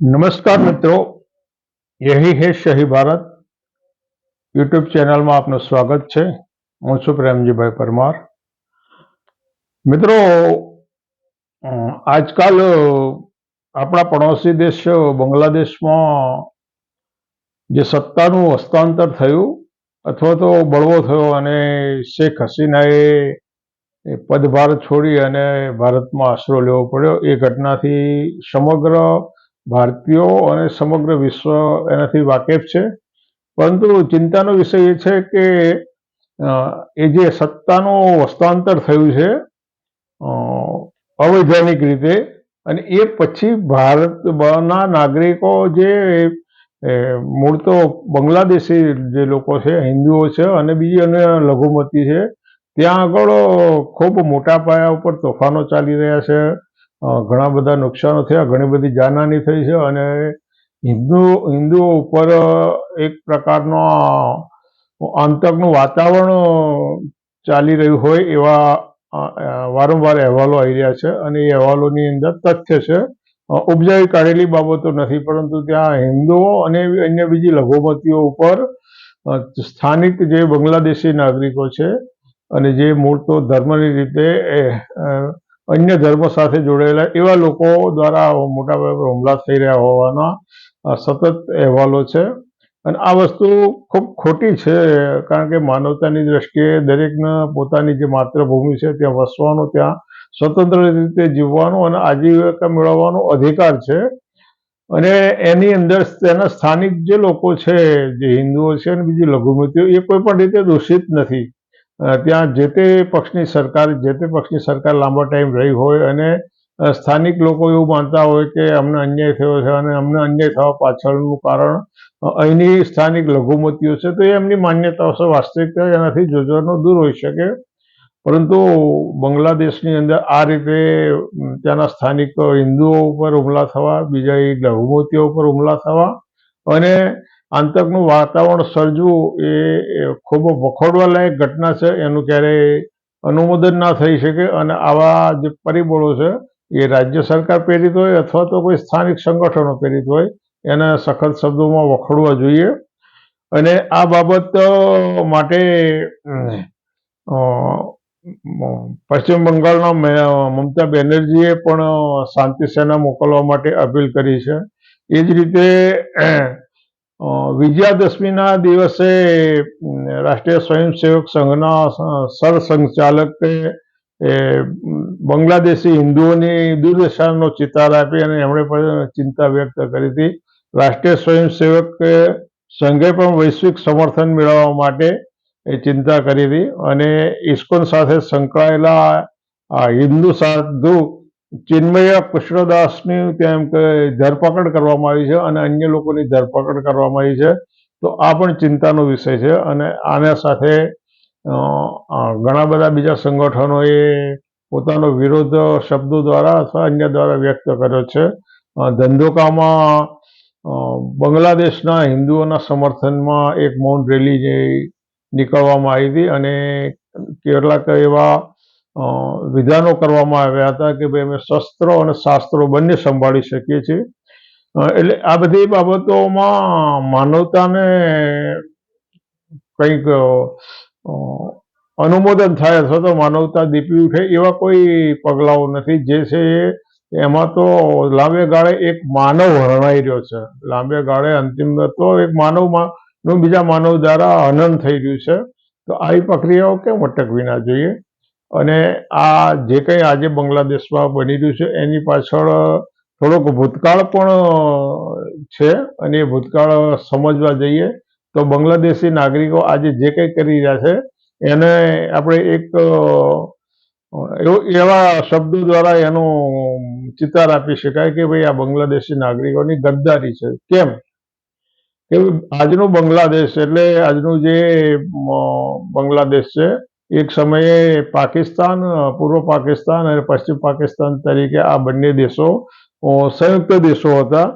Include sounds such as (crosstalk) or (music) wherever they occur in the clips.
નમસ્કાર મિત્રો. યહી હે શહી ભારત. યુટ્યુબ ચેનલમાં આપનું સ્વાગત છે. હું છું પ્રેમજીભાઈ પરમાર. મિત્રો આજકાલ આપણા પડોશી દેશ બાંગ્લાદેશમાં જે સત્તાનું હસ્તાંતર થયું, અથવા તો બળવો થયો અને શેખ હસીનાએ પદભાર છોડી અને ભારતમાં આશરો લેવો પડ્યો, એ ઘટનાથી સમગ્ર ભારતીયો અને સમગ્ર વિશ્વ એનાથી વાકેફ છે. પરંતુ ચિંતાનો વિષય એ છે કે એ જે સત્તાનું હસ્તાંતર થયું છે અવૈધાનિક રીતે, અને એ પછી ભારતના નાગરિકો જે મૂળ તો બાંગ્લાદેશી જે લોકો છે, હિન્દુઓ છે અને બીજી અન્ય લઘુમતી છે, ત્યાં આગળ ખૂબ મોટા પાયા ઉપર તોફાનો ચાલી રહ્યા છે. ઘણા બધા નુકસાનો થયા, ઘણી બધી જાનહાની થઈ છે અને હિન્દુ, હિન્દુઓ ઉપર એક પ્રકારનો આતંકનું વાતાવરણ ચાલી રહ્યું હોય એવા વારંવાર અહેવાલો આવી રહ્યા છે અને એ અહેવાલોની અંદર તથ્ય છે. ઉપજાવી કાઢેલી બાબતો નથી, પરંતુ ત્યાં હિન્દુઓ અને અન્ય બીજી લઘુમતીઓ ઉપર સ્થાનિક જે બાંગ્લાદેશી નાગરિકો છે અને જે મૂળ તો ધર્મની રીતે અન્ય ધર્મ સાથે જોડાયેલા એવા લોકો દ્વારા મોટાભાગે હુમલા થઈ રહ્યા હોવાના સતત અહેવાલો છે. અને આ વસ્તુ ખૂબ ખોટી છે, કારણ કે માનવતાની દ્રષ્ટિએ દરેકને પોતાની જે માતૃભૂમિ છે, ત્યાં વસવાનો, ત્યાં સ્વતંત્ર રીતે જીવવાનો અને આજીવિકા મેળવવાનો અધિકાર છે. અને એની અંદર તેના સ્થાનિક જે લોકો છે, જે હિન્દુઓ છે અને બીજી લઘુમતીઓ, એ કોઈ પણ રીતે દૂષિત નથી. ત્યાં જે તે પક્ષની સરકાર, જે તે પક્ષની સરકાર લાંબા ટાઈમ રહી હોય અને સ્થાનિક લોકો એવું માનતા હોય કે અમને અન્યાય થયો છે અને અમને અન્યાય થવા પાછળનું કારણ અહીંની સ્થાનિક લઘુમતીઓ છે, તો એ એમની માન્યતાઓ છે વાસ્તવિકતા એનાથી જોજવાનો દૂર હોઈ શકે. પરંતુ બાંગ્લાદેશની અંદર આ રીતે ત્યાંના સ્થાનિક હિન્દુઓ ઉપર હુમલા થવા, બીજા લઘુમતીઓ ઉપર હુમલા થવા અને આતંકનું વાતાવરણ સર્જવું એ ખૂબ વખોડવાલાયક ઘટના છે. એનું ક્યારેય અનુમોદન ના થઈ શકે અને આવા જે પરિબળો છે, એ રાજ્ય સરકાર પ્રેરિત હોય અથવા તો કોઈ સ્થાનિક સંગઠનો પ્રેરિત હોય, એને સખત શબ્દોમાં વખોડવા જોઈએ. અને આ બાબત માટે પશ્ચિમ બંગાળના મમતા બેનર્જીએ પણ શાંતિ સેના મોકલવા માટે અપીલ કરી છે. એ જ રીતે વિજયાદશમીના દિવસે રાષ્ટ્રીય સ્વયંસેવક સંઘના સરસંઘચાલકે બાંગ્લાદેશી હિન્દુઓની દુર્દશાનો ચિતાર આપી અને એમણે પણ ચિંતા વ્યક્ત કરી હતી. રાષ્ટ્રીય સ્વયંસેવક સંઘે પણ વૈશ્વિક સમર્થન મેળવવા માટે એ ચિંતા કરી હતી અને ઇસ્કોન સાથે સંકળાયેલા હિન્દુ સાધુ ચિન્મય કૃષ્ણદાસની ત્યાં એમ કે ધરપકડ કરવામાં આવી છે અને અન્ય લોકોની ધરપકડ કરવામાં આવી છે. તો આ પણ ચિંતાનો વિષય છે અને આના સાથે ઘણા બધા બીજા સંગઠનોએ પોતાનો વિરોધ શબ્દો દ્વારા અથવા અન્ય દ્વારા વ્યક્ત કર્યો છે. ધંધોકામાં બાંગ્લાદેશના હિન્દુઓના સમર્થનમાં એક મૌન રેલી નીકળવામાં આવી હતી અને કેટલાક એવા વિધાનો કરવામાં આવ્યા હતા કે ભાઈ અમે શસ્ત્રો અને શાસ્ત્રો બંને સંભાળી શકીએ છીએ. એટલે આ બધી બાબતોમાં માનવતાને કંઈક અનુમોદન થાય અથવા તો માનવતા દીપી ઉઠે એવા કોઈ પગલાઓ નથી. જે છે એમાં તો લાંબે ગાળે એક માનવ હરણાઈ રહ્યો છે. લાંબે ગાળે અંતિમ તો એક માનવમાં બીજા માનવ દ્વારા હનન થઈ રહ્યું છે. તો આવી પ્રક્રિયાઓ કેમ અટકવી ના જોઈએ? અને આ જે કંઈ આજે બાંગ્લાદેશમાં બની રહ્યું છે, એની પાછળ થોડોક ભૂતકાળ પણ છે અને એ ભૂતકાળ સમજવા જઈએ તો બાંગ્લાદેશી નાગરિકો આજે જે કંઈ કરી રહ્યા છે, એને આપણે એક, એવો- શબ્દો દ્વારા એનું ચિતાર આપી શકાય કે ભાઈ આ બાંગ્લાદેશી નાગરિકોની ગદ્દારી છે. કેમ? કે આજનું બાંગ્લાદેશ એટલે આજનું જે બાંગ્લાદેશ છે એક સમયે પાકિસ્તાન પૂર્વ પાકિસ્તાન અને પશ્ચિમ પાકિસ્તાન તરીકે આ બંને દેશો સંયુક્ત દેશો હતા.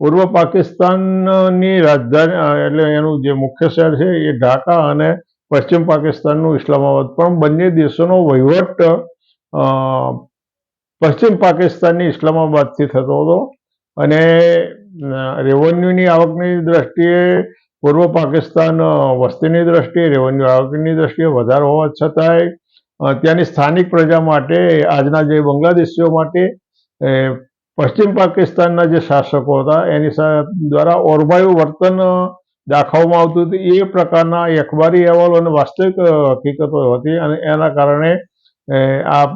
પૂર્વ પાકિસ્તાનની રાજધાની એટલે એનું જે મુખ્ય શહેર છે એ ઢાકા અને પશ્ચિમ પાકિસ્તાનનું ઇસ્લામાબાદ. પણ બંને દેશોનો વહીવટ પશ્ચિમ પાકિસ્તાનની ઇસ્લામાબાદથી થતો હતો. અને રેવન્યુની આવકની દ્રષ્ટિએ પૂર્વ પાકિસ્તાન વસ્તીની દ્રષ્ટિએ, રેવન્યુ આવકની દ્રષ્ટિએ વધારે હોવા છતાંય ત્યાંની સ્થાનિક પ્રજા માટે, આજના જે બાંગ્લાદેશીઓ માટે પશ્ચિમ પાકિસ્તાનના જે શાસકો હતા, એની દ્વારા ઓરબાયું વર્તન દાખવવામાં આવતું હતું. એ પ્રકારના અખબારી અહેવાલો અને વાસ્તવિક હકીકતો હતી અને એના કારણે આ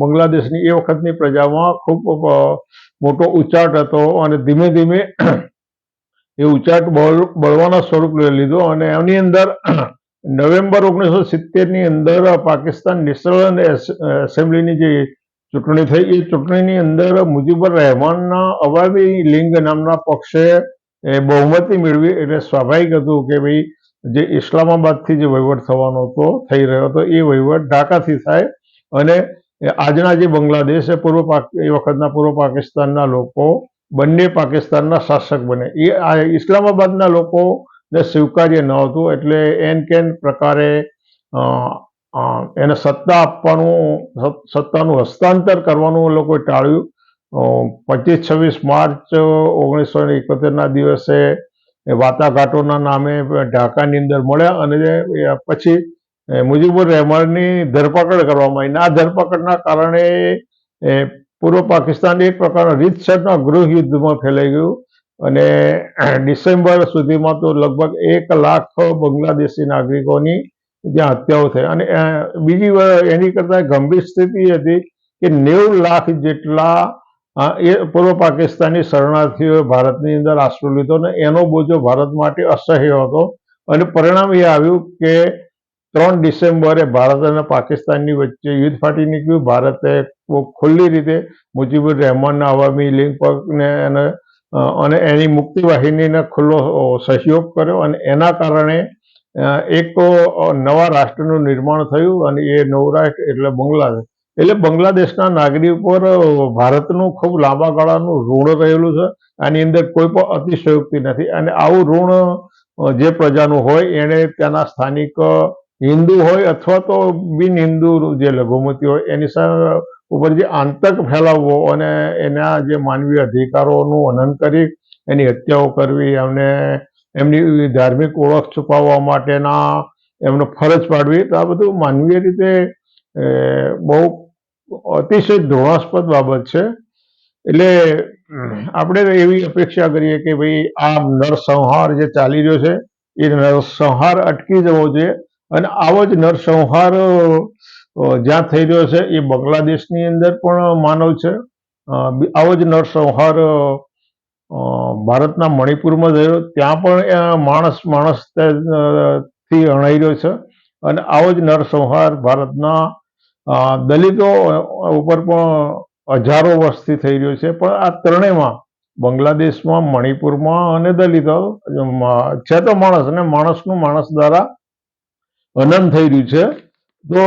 બાંગ્લાદેશની એ વખતની પ્રજામાં ખૂબ મોટો ઉચાટ હતો અને ધીમે ધીમે એ ઉચાટ બળ, બળવાના સ્વરૂપ લઈ લીધો અને એની અંદર (clears throat) નવેમ્બર ઓગણીસો સિત્તેરની અંદર પાકિસ્તાન નેશનલ એસેમ્બલીની જે ચૂંટણી થઈ, એ ચૂંટણીની અંદર મુજીબુર રહેમાનના અવામી લિંગ નામના પક્ષે એ બહુમતી મેળવી એટલે સ્વાભાવિક હતું કે ભાઈ જે ઇસ્લામાબાદથી જે વહીવટ થવાનો હતો, થઈ રહ્યો હતો, એ વહીવટ ઢાકાથી થાય અને આજના જે બાંગ્લાદેશ પૂર્વ પાક, એ વખતના પૂર્વ પાકિસ્તાનના લોકો બંને પાકિસ્તાનના શાસક બને. એ આ ઇસ્લામાબાદના લોકોને સ્વીકાર્ય ન હતું એટલે એન કેન પ્રકારે એને સત્તા આપવાનું સત્તાનું હસ્તાંતર કરવાનું લોકોએ ટાળ્યું. પચીસ છવ્વીસ માર્ચ ઓગણીસો ને એકોતેરના દિવસે એ વાટાઘાટોના નામે ઢાકાની અંદર મળ્યા અને પછી મુજીબુર રહેમાનની ધરપકડ કરવામાં આવી. આ ધરપકડના કારણે પૂર્વ પાકિસ્તાન એક પ્રકારના રીતસરના ગૃહ યુદ્ધમાં ફેલાઈ ગયું અને ડિસેમ્બર સુધીમાં તો લગભગ એક લાખ બાંગ્લાદેશી નાગરિકોની ત્યાં હત્યાઓ થઈ. અને બીજી એની કરતાં ગંભીર સ્થિતિ હતી કે નેવું લાખ જેટલા એ પૂર્વ પાકિસ્તાની શરણાર્થીઓએ ભારતની અંદર આશરો લીધો અને એનો બોજો ભારત માટે અસહ્ય હતો. અને પરિણામ એ આવ્યું કે ત્રણ ડિસેમ્બરે ભારત અને પાકિસ્તાનની વચ્ચે યુદ્ધ ફાટી નીકળ્યું. ભારતે ખુલ્લી રીતે મુજીબુર રહેમાનના અવામી લીગ પગને અને અને એની મુક્તિ વાહિનીને ખુલ્લો સહયોગ કર્યો અને એના કારણે એક નવા રાષ્ટ્રનું નિર્માણ થયું અને એ નવું રાષ્ટ્ર એટલે બાંગ્લાદેશ. એટલે બાંગ્લાદેશના નાગરિક પર ભારતનું ખૂબ લાંબા ગાળાનું ઋણ રહેલું છે. આની અંદર કોઈ પણ અતિશયોક્તિ નથી. અને આવું ઋણ જે પ્રજાનું હોય, એણે ત્યાંના સ્થાનિક હિન્દુ હોય અથવા તો બિન હિન્દુ જે લઘુમતી હોય, એની ઉપર જે આતંક ફેલાવવો અને એના જે માનવીય અધિકારોનું હનન કરી, એની હત્યાઓ કરવી એમને એમની ધાર્મિક ઓળખ છુપાવવા માટેના એમને ફરજ પાડવી, તો આ બધું માનવીય રીતે બહુ અતિશય ધૃણાસ્પદ બાબત છે. એટલે આપણે એવી અપેક્ષા કરીએ કે ભાઈ, આ નરસંહાર જે ચાલી રહ્યો છે, એ નરસંહાર અટકી જવો જોઈએ. અને આવો જ નરસંહાર જ્યાં થઈ રહ્યો છે, એ બાંગ્લાદેશની અંદર પણ માનવ છે. આવો જ નરસંહાર ભારતના મણિપુરમાં થયો. ત્યાં પણ માણસ માણસથી અણાઈ રહ્યો છે. અને આવો જ નરસંહાર ભારતના દલિતો ઉપર પણ હજારો વર્ષથી થઈ રહ્યો છે. પણ આ ત્રણેયમાં, બાંગ્લાદેશમાં, મણિપુરમાં અને દલિતો છે તો માણસ અને માણસનું માણસ દ્વારા હનન થઈ રહ્યું છે. તો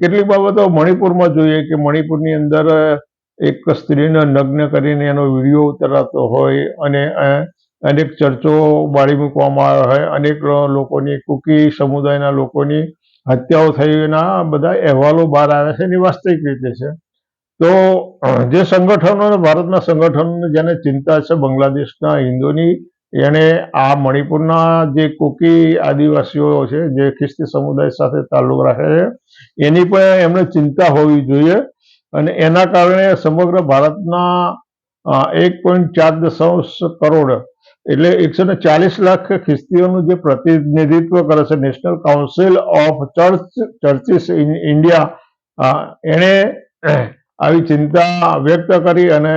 કેટલીક બાબતો મણિપુરમાં જોઈએ કે મણિપુરની અંદર એક સ્ત્રીને નગ્ન કરીને એનો વીડિયો ઉતરાતો હોય અને અનેક ચર્ચો બાળી મૂકવામાં આવ્યો હોય અનેક લોકોની, કુકી સમુદાયના લોકોની હત્યાઓ થઈના બધા અહેવાલો બહાર આવ્યા છે એની વાસ્તવિક રીતે છે. તો જે સંગઠનો ભારતના સંગઠનોને જેને ચિંતા છે, બાંગ્લાદેશના હિન્દુની એણે આ મણિપુરના જે કુકી આદિવાસીઓ છે, જે ખ્રિસ્તી સમુદાય સાથે તાલ્લુક રાખે છે, એની પણ એમને ચિંતા હોવી જોઈએ અને એના કારણે સમગ્ર ભારતના એક પોઈન્ટ ચાર દશાંશ કરોડ એટલે એકસો ને ચાલીસ લાખ ખ્રિસ્તીઓનું જે પ્રતિનિધિત્વ કરે છે national council of church churches in India એણે આવી ચિંતા વ્યક્ત કરી અને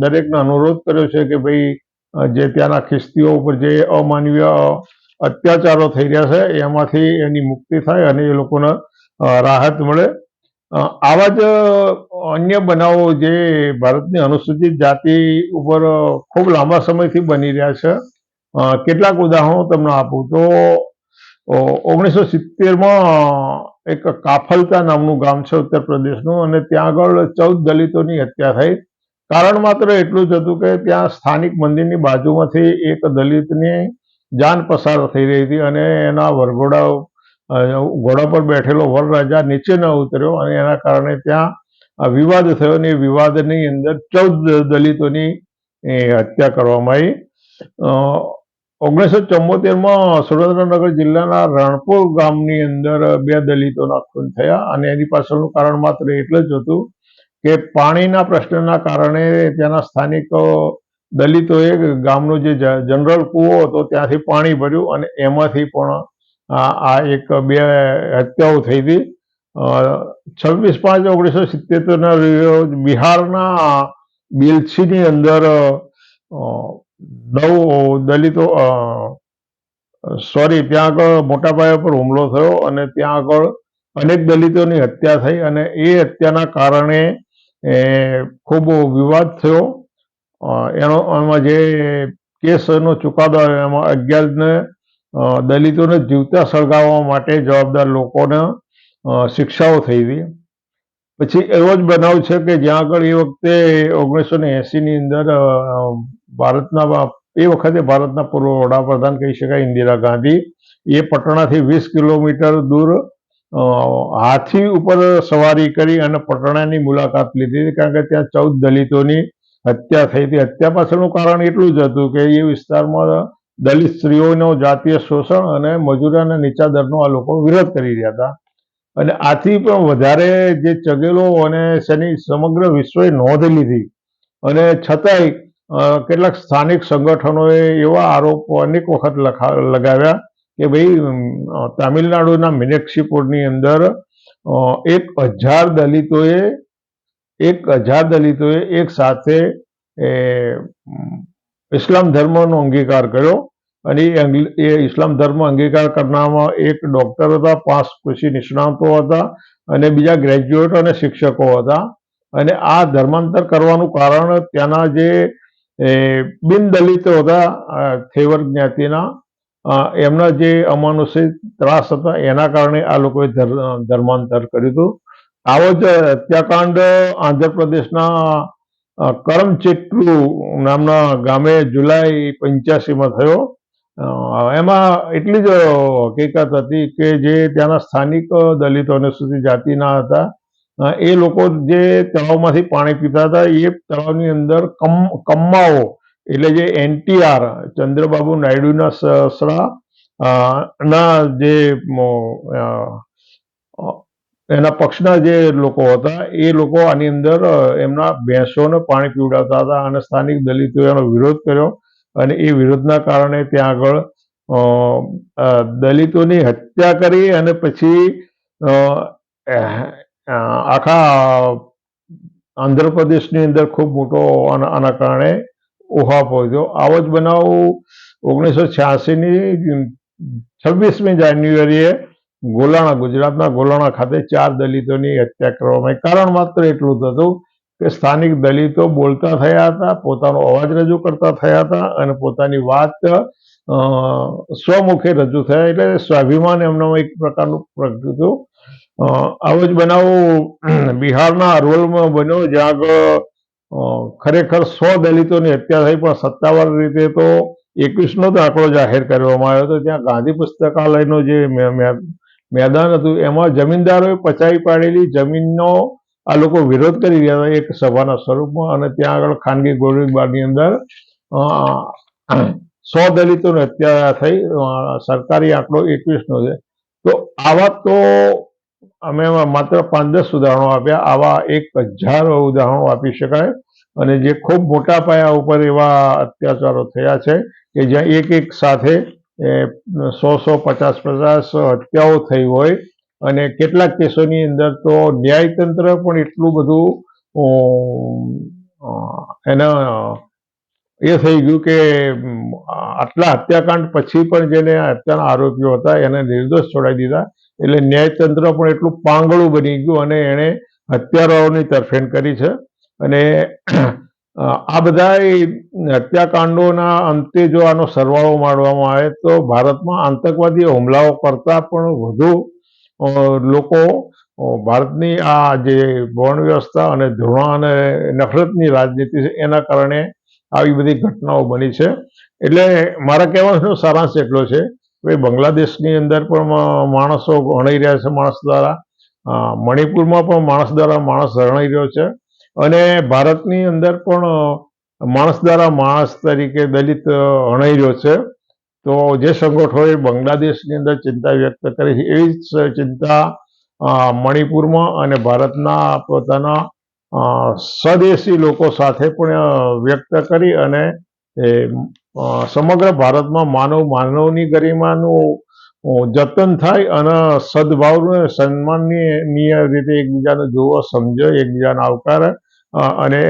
દરેકને અનુરોધ કર્યો છે કે ભાઈ જે ત્યાંના ખ્રિસ્તીઓ ઉપર જે અમાનવીય અત્યાચારો થઈ રહ્યા છે, એમાંથી એની મુક્તિ થાય અને એ લોકોને રાહત મળે. આવા જ અન્ય બનાવો જે ભારતની અનુસૂચિત જાતિ ઉપર ખૂબ લાંબા સમયથી બની રહ્યા છે. કેટલાક ઉદાહરણો તમને આપું. તો ઓગણીસો સિત્તેરમાં, એક કાફલતા નામનું ગામ છે ઉત્તર પ્રદેશનું અને ત્યાં આગળ ચૌદ દલિતોની હત્યા થઈ. કારણ માત્ર એટલું જ હતું કે ત્યાં સ્થાનિક મંદિરની બાજુમાંથી એક દલિતની જાન પસાર થઈ રહી હતી અને એના વરઘોડા ઘોડા પર બેઠેલો વરરાજા નીચે ન ઉતર્યો અને એના કારણે ત્યાં વિવાદ થયો અને વિવાદની અંદર ચૌદ દલિતોની હત્યા કરવામાં આવી. ઓગણીસો ચુમ્મોતેરમાં સુરેન્દ્રનગર જિલ્લાના રણપુર ગામની અંદર બે દલિતોના ખૂન થયા અને એની પાછળનું કારણ માત્ર એટલે જ હતું કે પાણીના પ્રશ્નના કારણે ત્યાંના સ્થાનિક દલિતોએ ગામનો જે જનરલ કૂવો હતો ત્યાંથી પાણી ભર્યું અને એમાંથી પણ આ એક બે હત્યાઓ થઈ હતી. છવ્વીસ પાંચ ઓગણીસો સિત્તેરના રોજ બિહારના બિલછીની અંદર નવ દલિતો સોરી, ત્યાં આગળ મોટા પાયા પર હુમલો થયો અને ત્યાં આગળ અનેક દલિતોની હત્યા થઈ અને એ હત્યાના કારણે એ, ખૂબ વિવાદ થયો. એનો એમાં જે કેસનો ચુકાદો એમાં અગિયારને દલિતોને જીવતા સળગાવવા માટે જવાબદાર લોકોને શિક્ષાઓ થઈ હતી. પછી એવો જ બનાવ છે કે જ્યાં આગળ એ વખતે ઓગણીસો ને એંસીની અંદર ભારતના એ વખતે ભારતના પૂર્વ વડાપ્રધાન કહી શકાય ઇન્દિરા ગાંધી એ પટણાથી વીસ કિલોમીટર દૂર હાથી ઉપર સવારી કરી અને પટણાની મુલાકાત લીધી હતી કારણ કે ત્યાં ચૌદ દલિતોની હત્યા થઈ હતી. હત્યા પાછળનું કારણ એટલું જ હતું કે એ વિસ્તારમાં દલિત સ્ત્રીઓનો જાતીય શોષણ અને મજૂરાના નીચા દરનો આ લોકો વિરોધ કરી રહ્યા હતા. અને આથી પણ વધારે જે ચગેલો અને શેની સમગ્ર વિશ્વએ નોંધ લીધી. અને છતાંય કેટલાક સ્થાનિક સંગઠનોએ એવા આરોપો અનેક વખત લખા, લગાવ્યા કે ભાઈ તામિલનાડુના મીનાક્ષીપુરની અંદર એક હજાર દલિતોએ, એક હજાર દલિતોએ એક સાથે ઇસ્લામ ધર્મનો અંગીકાર કર્યો અને એ ઇસ્લામ ધર્મ અંગીકાર કરનારમાં એક ડૉક્ટર હતા પાંચ કૃષિ નિષ્ણાતો હતા અને બીજા ગ્રેજ્યુએટ અને શિક્ષકો હતા. અને આ ધર્માંતર કરવાનું કારણ ત્યાંના જે બિન દલિતો હતા થેવર જ્ઞાતિના એમના જે અમાનુષિક ત્રાસ હતા, એના કારણે આ લોકોએ ધર- ધર્માંતર કર્યું હતું. આવો જ હત્યાકાંડ આંધ્રપ્રદેશના કરમચેટુ નામના ગામે જુલાઈ પંચ્યાસીમાં થયો. એમાં એટલી જ હકીકત હતી કે જે ત્યાંના સ્થાનિક દલિતો અનુસૂચિત જાતિના હતા એ લોકો જે તળાવમાંથી પાણી પીતા હતા, એ તળાવની અંદર કમ, કમ્માઓ એટલે જે એનટીઆર ચંદ્રબાબુ નાયડુના સસરા ના જે એના પક્ષના જે લોકો હતા, એ લોકો આની અંદર એમના ભેંસોને પાણી પીવડાવતા હતા અને સ્થાનિક દલિતોએ એનો વિરોધ કર્યો અને એ વિરોધના કારણે ત્યાં આગળ દલિતોની હત્યા કરી અને પછી આખા આંધ્રપ્રદેશની અંદર ખૂબ મોટો આના કારણે ઉહાપો થયો આવો જ બનાવ. ઓગણીસો છ્યાસીની છવ્વીસમી જાન્યુઆરીએ ગોલાણા, ગુજરાતના ગોલાણા ખાતે ચાર દલિતોની હત્યા કરવામાં કારણ માત્ર એટલું જ હતું કે સ્થાનિક દલિતો બોલતા થયા હતા, પોતાનો અવાજ રજૂ કરતા થયા હતા અને પોતાની વાત સ્વમુખે રજૂ થયા. એટલે સ્વાભિમાન એમનામાં એક પ્રકારનું પ્રગટ્યું આવો જ બનાવ. બિહારના અરવલમાં બન્યો જ્યાં આગળ ખરેખર સો દલિતોની હત્યા થઈ, પણ સત્તાવાર રીતે તો એકવીસનો જ આંકડો જાહેર કરવામાં આવ્યો હતો. ત્યાં ગાંધી પુસ્તકાલયનો જે મેદાન હતું, એમાં જમીનદારોએ પચાવી પાડેલી જમીનનો આ લોકો વિરોધ કરી રહ્યા હતા, એક સભાના સ્વરૂપમાં. અને ત્યાં આગળ ખાનગી ગોળીબારની અંદર સો દલિતોની હત્યા થઈ સરકારી આંકડો એકવીસનો છે. તો આવા તો અમે માત્ર પાંચ દસ ઉદાહરણો આપ્યા. આવા એક હજાર ઉદાહરણો આપી શકાય. અને જે ખૂબ મોટા પાયા ઉપર એવા અત્યાચારો થયા છે કે જ્યાં એક એક સાથે સો સો પચાસ પચાસ હત્યાઓ થઈ હોય અને કેટલાક કેસોની અંદર તો ન્યાયતંત્ર પણ એટલું બધું એના, એ થઈ ગયું કે, આટલા હત્યાકાંડ પછી પણ જેને હત્યાના આરોપીઓ હતા એને નિર્દોષ છોડાવી દીધા. એટલે ન્યાયતંત્ર પણ એટલું પાંગળું બની ગયું અને એણે હત્યારાઓની તરફેણ કરી છે. અને આ બધા હત્યાકાંડોના અંતે જો આનો સરવાળો માણવામાં આવે તો ભારતમાં આતંકવાદી હુમલાઓ કરતા પણ વધુ લોકો ભારતની આ જે ગૌણ વ્યવસ્થા અને ધોરણ અને નફરતની રાજનીતિ છે એના કારણે આવી બધી ઘટનાઓ બની છે. એટલે મારા કહેવાનો સારાંશ એટલો છે કે બાંગ્લાદેશની અંદર પણ માણસો હણાઈ રહ્યા છે માણસ દ્વારા. મણિપુરમાં પણ માણસ દ્વારા માણસ હરણાઈ રહ્યો છે. અને ભારતની અંદર પણ માણસ દ્વારા માણસ તરીકે દલિત હણાઈ રહ્યો છે. તો જે સંગઠનોએ બાંગ્લાદેશની અંદર ચિંતા વ્યક્ત કરી છે, એવી જ ચિંતા મણિપુરમાં અને ભારતના પોતાના સ્વદેશી લોકો સાથે પણ વ્યક્ત કરી અને એ સમગ્ર ભારતમાં માનવ, માનવની ગરિમાનું જતન થાય અને સદભાવ સન્માનનીય રીતે એકબીજાને જોવા, સમજે, એકબીજાને આવકારે અને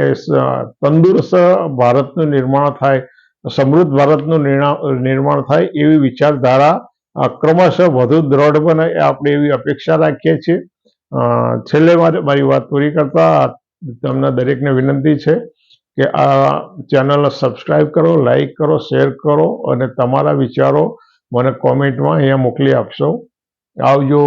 તંદુરસ્ત ભારતનું નિર્માણ થાય, સમૃદ્ધ ભારતનું નિર્માણ થાય એવી વિચારધારા ક્રમશઃ વધુ દ્રઢ બને આપણે એવી અપેક્ષા રાખીએ છીએ. છેલ્લે મારી વાત પૂરી કરતા તમને દરેકને વિનંતી છે. કે આ ચેનલને સબસ્ક્રાઈબ કરો લાઈક કરો, શેર કરો અને તમારા વિચારો મને કોમેન્ટમાં અહીંયા મોકલી આપશો. આવજો.